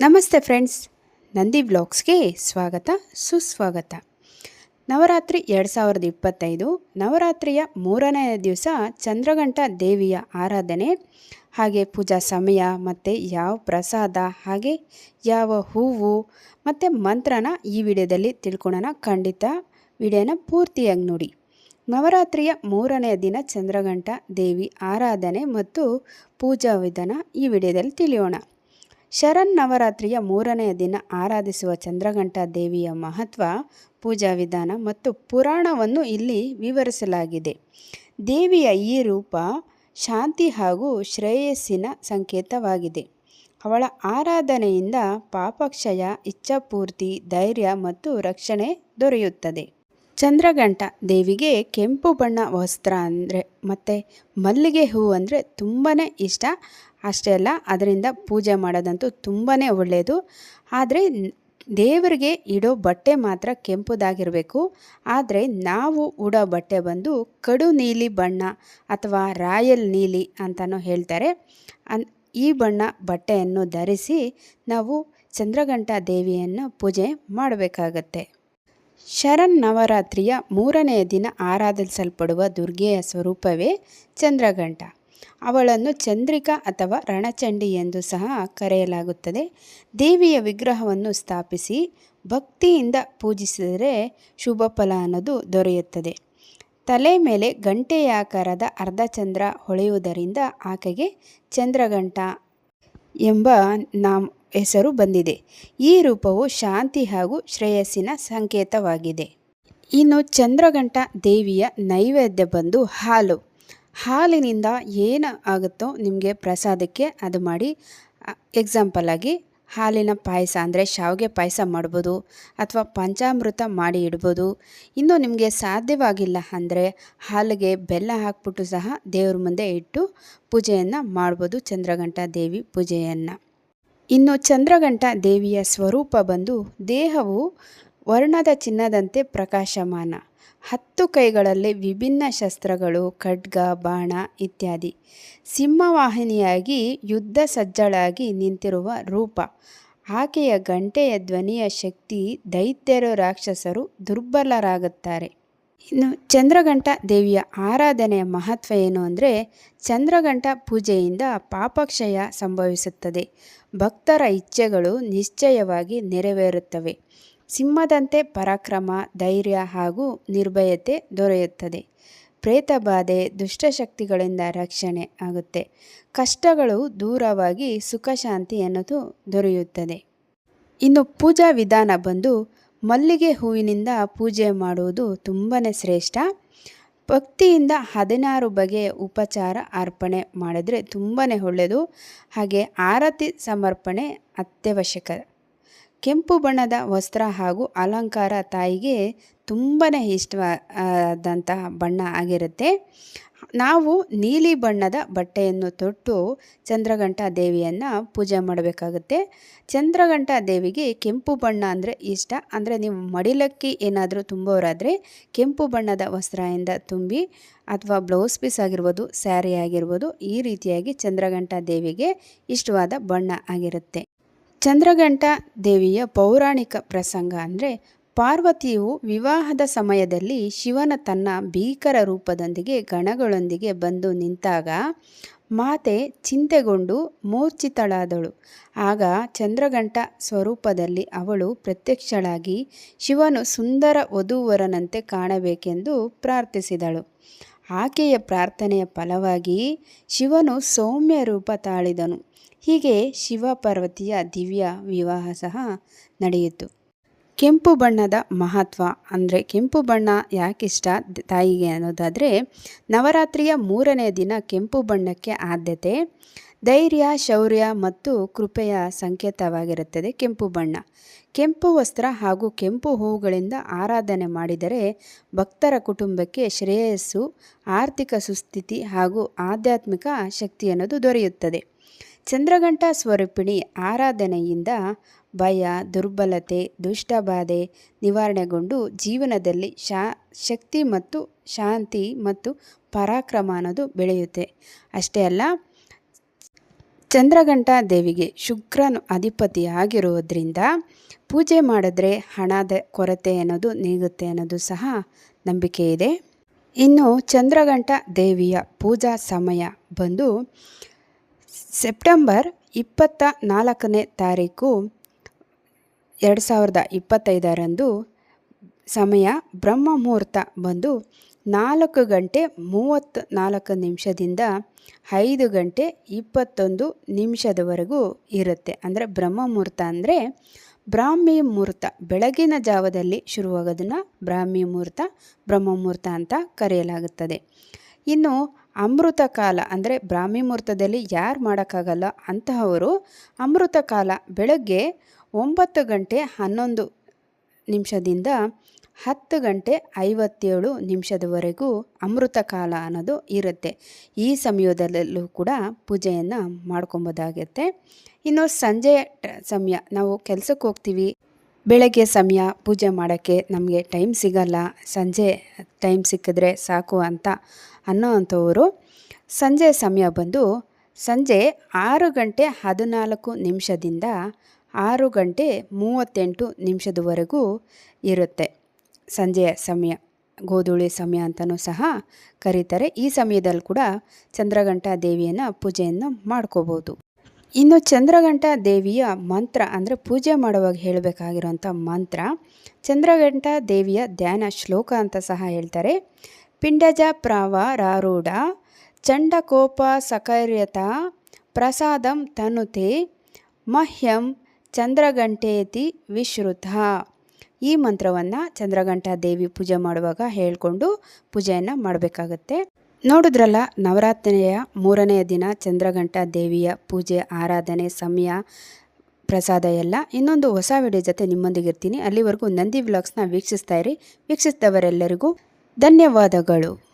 ನಮಸ್ತೆ ಫ್ರೆಂಡ್ಸ್, ನಂದಿ ಬ್ಲಾಗ್ಸ್ಗೆ ಸ್ವಾಗತ, ಸುಸ್ವಾಗತ. ನವರಾತ್ರಿ ಎರಡು ಸಾವಿರದ ಇಪ್ಪತ್ತೈದು, ನವರಾತ್ರಿಯ ಮೂರನೆಯ ದಿವಸ ಚಂದ್ರಗಂಟ ದೇವಿಯ ಆರಾಧನೆ, ಹಾಗೆ ಪೂಜಾ ಸಮಯ, ಮತ್ತು ಯಾವ ಪ್ರಸಾದ, ಹಾಗೆ ಯಾವ ಹೂವು, ಮತ್ತು ಮಂತ್ರನ ಈ ವಿಡಿಯೋದಲ್ಲಿ ತಿಳ್ಕೊಳ್ಳೋಣ ಖಂಡಿತ. ವಿಡಿಯೋನ ಪೂರ್ತಿಯಾಗಿ ನೋಡಿ. ನವರಾತ್ರಿಯ ಮೂರನೆಯ ದಿನ ಚಂದ್ರಗಂಟ ದೇವಿ ಆರಾಧನೆ ಮತ್ತು ಪೂಜಾ ವಿಧಾನ ಈ ವಿಡಿಯೋದಲ್ಲಿ ತಿಳಿಯೋಣ. ಶರನ್ನವರಾತ್ರಿಯ ಮೂರನೆಯ ದಿನ ಆರಾಧಿಸುವ ಚಂದ್ರಘಂಟಾ ದೇವಿಯ ಮಹತ್ವ, ಪೂಜಾ ವಿಧಾನ ಮತ್ತು ಪುರಾಣವನ್ನು ಇಲ್ಲಿ ವಿವರಿಸಲಾಗಿದೆ. ದೇವಿಯ ಈ ರೂಪ ಶಾಂತಿ ಹಾಗೂ ಶ್ರೇಯಸ್ಸಿನ ಸಂಕೇತವಾಗಿದೆ. ಅವಳ ಆರಾಧನೆಯಿಂದ ಪಾಪಕ್ಷಯ, ಇಚ್ಛಾಪೂರ್ತಿ, ಧೈರ್ಯ ಮತ್ತು ರಕ್ಷಣೆ ದೊರೆಯುತ್ತದೆ. ಚಂದ್ರಘಂಟ ದೇವಿಗೆ ಕೆಂಪು ಬಣ್ಣ ವಸ್ತ್ರ ಅಂದರೆ ಮತ್ತು ಮಲ್ಲಿಗೆ ಹೂವು ಅಂದರೆ ತುಂಬಾ ಇಷ್ಟ. ಅಷ್ಟೇ ಅಲ್ಲ, ಅದರಿಂದ ಪೂಜೆ ಮಾಡೋದಂತೂ ತುಂಬಾ ಒಳ್ಳೆಯದು ಆದರೆ ದೇವರಿಗೆ ಇಡೋ ಬಟ್ಟೆ ಮಾತ್ರ ಕೆಂಪುದಾಗಿರಬೇಕು. ಆದರೆ ನಾವು ಉಡೋ ಬಟ್ಟೆ ಬಂದು ಕಡು ನೀಲಿ ಬಣ್ಣ ಅಥವಾ ರಾಯಲ್ ನೀಲಿ ಅಂತಲೂ ಹೇಳ್ತಾರೆ. ಅನ್, ಈ ಬಣ್ಣ ಬಟ್ಟೆಯನ್ನು ಧರಿಸಿ ನಾವು ಚಂದ್ರಗಂಟ ದೇವಿಯನ್ನು ಪೂಜೆ ಮಾಡಬೇಕಾಗತ್ತೆ. ಶರನ್ನವರಾತ್ರಿಯ ಮೂರನೆಯ ದಿನ ಆರಾಧಿಸಲ್ಪಡುವ ದುರ್ಗೆಯ ಸ್ವರೂಪವೇ ಚಂದ್ರಘಂಟ. ಅವಳನ್ನು ಚಂದ್ರಿಕಾ ಅಥವಾ ರಣಚಂಡಿ ಎಂದು ಸಹ ಕರೆಯಲಾಗುತ್ತದೆ. ದೇವಿಯ ವಿಗ್ರಹವನ್ನು ಸ್ಥಾಪಿಸಿ ಭಕ್ತಿಯಿಂದ ಪೂಜಿಸಿದರೆ ಶುಭ ಫಲ ಅನ್ನೋದು ದೊರೆಯುತ್ತದೆ. ತಲೆ ಮೇಲೆ ಗಂಟೆಯಾಕಾರದ ಅರ್ಧಚಂದ್ರ ಹೊಳೆಯುವುದರಿಂದ ಆಕೆಗೆ ಚಂದ್ರಘಂಟ ಎಂಬ ನಾಮ ಹೆಸರು ಬಂದಿದೆ. ಈ ರೂಪವು ಶಾಂತಿ ಹಾಗೂ ಶ್ರೇಯಸ್ಸಿನ ಸಂಕೇತವಾಗಿದೆ. ಇನ್ನು ಚಂದ್ರಘಂಟ ದೇವಿಯ ನೈವೇದ್ಯ ಬಂದು ಹಾಲು. ಹಾಲಿನಿಂದ ಏನು ಆಗುತ್ತೋ ನಿಮಗೆ ಪ್ರಸಾದಕ್ಕೆ ಅದು ಮಾಡಿ ಎಕ್ಸಾಂಪಲ್ ಆಗಿ ಹಾಲಿನ ಪಾಯಸ ಅಂದರೆ ಶಾವಿಗೆ ಪಾಯಸ ಮಾಡ್ಬೋದು ಅಥವಾ ಪಂಚಾಮೃತ ಮಾಡಿ ಇಡ್ಬೋದು. ಇನ್ನು ನಿಮಗೆ ಸಾಧ್ಯವಾಗಿಲ್ಲ ಅಂದರೆ ಹಾಲಿಗೆ ಬೆಲ್ಲ ಹಾಕ್ಬಿಟ್ಟು ಸಹ ದೇವ್ರ ಮುಂದೆ ಇಟ್ಟು ಪೂಜೆಯನ್ನು ಮಾಡ್ಬೋದು ಚಂದ್ರಘಂಟ ದೇವಿ ಪೂಜೆಯನ್ನು. ಇನ್ನು ಚಂದ್ರಘಂಟ ದೇವಿಯ ಸ್ವರೂಪ ಬಂದು ದೇಹವು ವರ್ಣದ ಚಿನ್ನದಂತೆ ಪ್ರಕಾಶಮಾನ. ಹತ್ತು ಕೈಗಳಲ್ಲಿ ವಿಭಿನ್ನ ಶಸ್ತ್ರಗಳು, ಖಡ್ಗ, ಬಾಣ ಇತ್ಯಾದಿ. ಸಿಂಹವಾಹಿನಿಯಾಗಿ ಯುದ್ಧ ಸಜ್ಜಳಾಗಿ ನಿಂತಿರುವ ರೂಪ. ಆಕೆಯ ಗಂಟೆಯ ಧ್ವನಿಯ ಶಕ್ತಿ ದೈತ್ಯರು ರಾಕ್ಷಸರು ದುರ್ಬಲರಾಗುತ್ತಾರೆ. ಇನ್ನು ಚಂದ್ರಘಂಟ ದೇವಿಯ ಆರಾಧನೆಯ ಮಹತ್ವ ಏನು ಅಂದರೆ ಚಂದ್ರಗಂಟ ಪೂಜೆಯಿಂದ ಪಾಪಕ್ಷಯ ಸಂಭವಿಸುತ್ತದೆ. ಭಕ್ತರ ಇಚ್ಛೆಗಳು ನಿಶ್ಚಯವಾಗಿ ನೆರವೇರುತ್ತವೆ. ಸಿಂಹದಂತೆ ಪರಾಕ್ರಮ, ಧೈರ್ಯ ಹಾಗೂ ನಿರ್ಭಯತೆ ದೊರೆಯುತ್ತದೆ. ಪ್ರೇತಬಾಧೆ, ದುಷ್ಟಶಕ್ತಿಗಳಿಂದ ರಕ್ಷಣೆ ಆಗುತ್ತೆ. ಕಷ್ಟಗಳು ದೂರವಾಗಿ ಸುಖ ಶಾಂತಿ ಅನ್ನೋದು ದೊರೆಯುತ್ತದೆ. ಇನ್ನು ಪೂಜಾ ವಿಧಾನ ಬಂದು ಮಲ್ಲಿಗೆ ಹೂವಿನಿಂದ ಪೂಜೆ ಮಾಡುವುದು ತುಂಬಾ ಶ್ರೇಷ್ಠ. ಭಕ್ತಿಯಿಂದ ಹದಿನಾರು ಬಗೆಯ ಉಪಚಾರ ಅರ್ಪಣೆ ಮಾಡಿದರೆ ತುಂಬಾ ಒಳ್ಳೆಯದು. ಹಾಗೆ ಆರತಿ ಸಮರ್ಪಣೆ ಅತ್ಯವಶ್ಯಕ. ಕೆಂಪು ಬಣ್ಣದ ವಸ್ತ್ರ ಹಾಗೂ ಅಲಂಕಾರ ತಾಯಿಗೆ ತುಂಬಾ ಇಷ್ಟವಾದಂತಹ ಬಣ್ಣ ಆಗಿರುತ್ತೆ. ನಾವು ನೀಲಿ ಬಣ್ಣದ ಬಟ್ಟೆಯನ್ನು ತೊಟ್ಟು ಚಂದ್ರಘಂಟ ದೇವಿಯನ್ನು ಪೂಜೆ ಮಾಡಬೇಕಾಗುತ್ತೆ. ಚಂದ್ರಘಂಟ ದೇವಿಗೆ ಕೆಂಪು ಬಣ್ಣ ಅಂದರೆ ಇಷ್ಟ. ಅಂದರೆ ನೀವು ಮಡಿಲಕ್ಕಿ ಏನಾದರೂ ತುಂಬೋರಾದರೆ ಕೆಂಪು ಬಣ್ಣದ ವಸ್ತ್ರದಿಂದ ತುಂಬಿ ಅಥವಾ ಬ್ಲೌಸ್ ಪೀಸ್ ಆಗಿರ್ಬೋದು, ಸ್ಯಾರಿ ಆಗಿರ್ಬೋದು, ಈ ರೀತಿಯಾಗಿ ಚಂದ್ರಘಂಟ ದೇವಿಗೆ ಇಷ್ಟವಾದ ಬಣ್ಣ ಆಗಿರುತ್ತೆ. ಚಂದ್ರಘಂಟ ದೇವಿಯ ಪೌರಾಣಿಕ ಪ್ರಸಂಗ ಅಂದರೆ ಪಾರ್ವತಿಯು ವಿವಾಹದ ಸಮಯದಲ್ಲಿ ಶಿವನ ತನ್ನ ಭೀಕರ ರೂಪದೊಂದಿಗೆ ಗಣಗಳೊಂದಿಗೆ ಬಂದು ನಿಂತಾಗ ಮಾತೆ ಚಿಂತೆಗೊಂಡು ಮೂರ್ಛಿತಳಾದಳು. ಆಗ ಚಂದ್ರಘಂಟ ಸ್ವರೂಪದಲ್ಲಿ ಅವಳು ಪ್ರತ್ಯಕ್ಷಳಾಗಿ ಶಿವನು ಸುಂದರ ವಧುವರನಂತೆ ಕಾಣಬೇಕೆಂದು ಪ್ರಾರ್ಥಿಸಿದಳು. ಆಕೆಯ ಪ್ರಾರ್ಥನೆಯ ಫಲವಾಗಿ ಶಿವನು ಸೌಮ್ಯ ರೂಪ ತಾಳಿದನು. ಹೀಗೆ ಶಿವ ಪಾರ್ವತಿಯ ದಿವ್ಯ ವಿವಾಹ ಸಹ ನಡೆಯಿತು. ಕೆಂಪು ಬಣ್ಣದ ಮಹತ್ವ ಅಂದರೆ ಕೆಂಪು ಬಣ್ಣ ಯಾಕಿಷ್ಟ ತಾಯಿಗೆ ಅನ್ನೋದಾದರೆ ನವರಾತ್ರಿಯ ಮೂರನೇ ದಿನ ಕೆಂಪು ಬಣ್ಣಕ್ಕೆ ಆದ್ಯತೆ, ಧೈರ್ಯ, ಶೌರ್ಯ ಮತ್ತು ಕೃಪೆಯ ಸಂಕೇತವಾಗಿರುತ್ತದೆ ಕೆಂಪು ಬಣ್ಣ. ಕೆಂಪು ವಸ್ತ್ರ ಹಾಗೂ ಕೆಂಪು ಹೂವುಗಳಿಂದ ಆರಾಧನೆ ಮಾಡಿದರೆ ಭಕ್ತರ ಕುಟುಂಬಕ್ಕೆ ಶ್ರೇಯಸ್ಸು, ಆರ್ಥಿಕ ಸುಸ್ಥಿತಿ ಹಾಗೂ ಆಧ್ಯಾತ್ಮಿಕ ಶಕ್ತಿ ಅನ್ನೋದು ದೊರೆಯುತ್ತದೆ. ಚಂದ್ರಘಂಟ ಸ್ವರೂಪಿಣಿ ಆರಾಧನೆಯಿಂದ ಭಯ, ದುರ್ಬಲತೆ, ದುಷ್ಟಬಾಧೆ ನಿವಾರಣೆಗೊಂಡು ಜೀವನದಲ್ಲಿ ಶಾ, ಶಕ್ತಿ ಮತ್ತು ಶಾಂತಿ ಮತ್ತು ಪರಾಕ್ರಮ ಅನ್ನೋದು ಬೆಳೆಯುತ್ತೆ. ಅಷ್ಟೇ ಅಲ್ಲ, ಚಂದ್ರಘಂಟಾ ದೇವಿಗೆ ಶುಕ್ರನು ಅಧಿಪತಿಯಾಗಿರುವುದರಿಂದ ಪೂಜೆ ಮಾಡಿದ್ರೆ ಹಣದ ಕೊರತೆ ಅನ್ನೋದು ನೀಗುತ್ತೆ ಅನ್ನೋದು ಸಹ ನಂಬಿಕೆ ಇದೆ. ಇನ್ನು ಚಂದ್ರಘಂಟ ದೇವಿಯ ಪೂಜಾ ಸಮಯ ಬಂದು ಸೆಪ್ಟೆಂಬರ್ ಇಪ್ಪತ್ತ ನಾಲ್ಕನೇ ತಾರೀಕು ಎರಡು ಸಾವಿರದ ಇಪ್ಪತ್ತೈದರಂದು ಸಮಯ ಬ್ರಹ್ಮ ಮುಹೂರ್ತ ಬಂದು ನಾಲ್ಕು ಗಂಟೆ ಮೂವತ್ತು ನಾಲ್ಕು ನಿಮಿಷದಿಂದ ಐದು ಗಂಟೆ ಇಪ್ಪತ್ತೊಂದು ನಿಮಿಷದವರೆಗೂ ಇರುತ್ತೆ. ಅಂದರೆ ಬ್ರಹ್ಮ ಮುಹೂರ್ತ ಅಂದರೆ ಬ್ರಾಹ್ಮಿ ಮುಹೂರ್ತ. ಬೆಳಗಿನ ಜಾವದಲ್ಲಿ ಶುರುವಾಗೋದನ್ನು ಬ್ರಾಹ್ಮಿ ಮುಹೂರ್ತ ಬ್ರಹ್ಮ ಮುಹೂರ್ತ ಅಂತ ಕರೆಯಲಾಗುತ್ತದೆ. ಇನ್ನು ಅಮೃತ ಕಾಲ ಅಂದರೆ ಬ್ರಾಹ್ಮಿ ಮುಹೂರ್ತದಲ್ಲಿ ಯಾರು ಮಾಡೋಕ್ಕಾಗಲ್ಲ ಅಂತಹವರು ಅಮೃತ ಕಾಲ ಬೆಳಗ್ಗೆ ಒಂಬತ್ತು ಗಂಟೆ ಹನ್ನೊಂದು ನಿಮಿಷದಿಂದ ಹತ್ತು ಗಂಟೆ ಐವತ್ತೇಳು ನಿಮಿಷದವರೆಗೂ ಅಮೃತ ಕಾಲ ಅನ್ನೋದು ಇರುತ್ತೆ. ಈ ಸಮಯದಲ್ಲೂ ಕೂಡ ಪೂಜೆಯನ್ನು ಮಾಡ್ಕೊಬೋದಾಗುತ್ತೆ. ಇನ್ನು ಸಂಜೆ ಸಮಯ, ನಾವು ಕೆಲಸಕ್ಕೆ ಹೋಗ್ತೀವಿ. ಬೆಳಗ್ಗೆ ಸಮಯ, ಪೂಜೆ ಮಾಡೋಕ್ಕೆ ನಮಗೆ ಟೈಮ್ ಸಿಗಲ್ಲ. ಸಂಜೆ ಟೈಮ್ ಸಿಕ್ಕಿದ್ರೆ ಸಾಕು ಅಂತ ಅನ್ನೋ ಅಂಥವರು ಸಂಜೆ ಸಮಯ ಬಂದು ಸಂಜೆ ಆರು ಗಂಟೆ ಹದಿನಾಲ್ಕು ನಿಮಿಷದಿಂದ ಆರು ಗಂಟೆ ಮೂವತ್ತೆಂಟು ನಿಮಿಷದವರೆಗೂ ಇರುತ್ತೆ. ಸಂಜೆಯ ಸಮಯ, ಗೋಧೂಳಿ ಸಮಯ ಅಂತಲೂ ಸಹ ಕರೀತಾರೆ. ಈ ಸಮಯದಲ್ಲಿ ಕೂಡ ಚಂದ್ರಘಂಟಾ ದೇವಿಯನ್ನು ಪೂಜೆಯನ್ನು ಮಾಡ್ಕೋಬೋದು. ಇನ್ನು ಚಂದ್ರಘಂಟಾ ದೇವಿಯ ಮಂತ್ರ ಅಂದರೆ ಪೂಜೆ ಮಾಡುವಾಗ ಹೇಳಬೇಕಾಗಿರುವಂಥ ಮಂತ್ರ, ಚಂದ್ರಘಂಟಾ ದೇವಿಯ ಧ್ಯಾನ ಶ್ಲೋಕ ಅಂತ ಸಹ ಹೇಳ್ತಾರೆ. ಪಿಂಡಜ ಪ್ರಾವ ರಾರೂಢ ಚಂಡಕೋಪ ಸಕರ್ಯತ ಪ್ರಸಾದಂ ತನುತೆ ಮಹ್ಯಂ ಚಂದ್ರಘಂಟೇತಿ ವಿಶ್ರುತ. ಈ ಮಂತ್ರವನ್ನು ಚಂದ್ರಗಂಟಾ ದೇವಿ ಪೂಜೆ ಮಾಡುವಾಗ ಹೇಳಿಕೊಂಡು ಪೂಜೆಯನ್ನು ಮಾಡಬೇಕಾಗತ್ತೆ. ನೋಡಿದ್ರಲ್ಲ, ನವರಾತ್ರಿಯ ಮೂರನೆಯ ದಿನ ಚಂದ್ರಗಂಟಾ ದೇವಿಯ ಪೂಜೆ, ಆರಾಧನೆ, ಸಮಯ, ಪ್ರಸಾದ ಎಲ್ಲ ಇನ್ನೊಂದು ಹೊಸ ವಿಡಿಯೋ ಜೊತೆ ನಿಮ್ಮೊಂದಿಗೆ ಇರ್ತೀನಿ. ಅಲ್ಲಿವರೆಗೂ ನಂದಿ ವ್ಲಾಗ್ಸ್ನ ವೀಕ್ಷಿಸ್ತಾ ಇರಿ. ವೀಕ್ಷಿಸಿದವರೆಲ್ಲರಿಗೂ ಧನ್ಯವಾದಗಳು.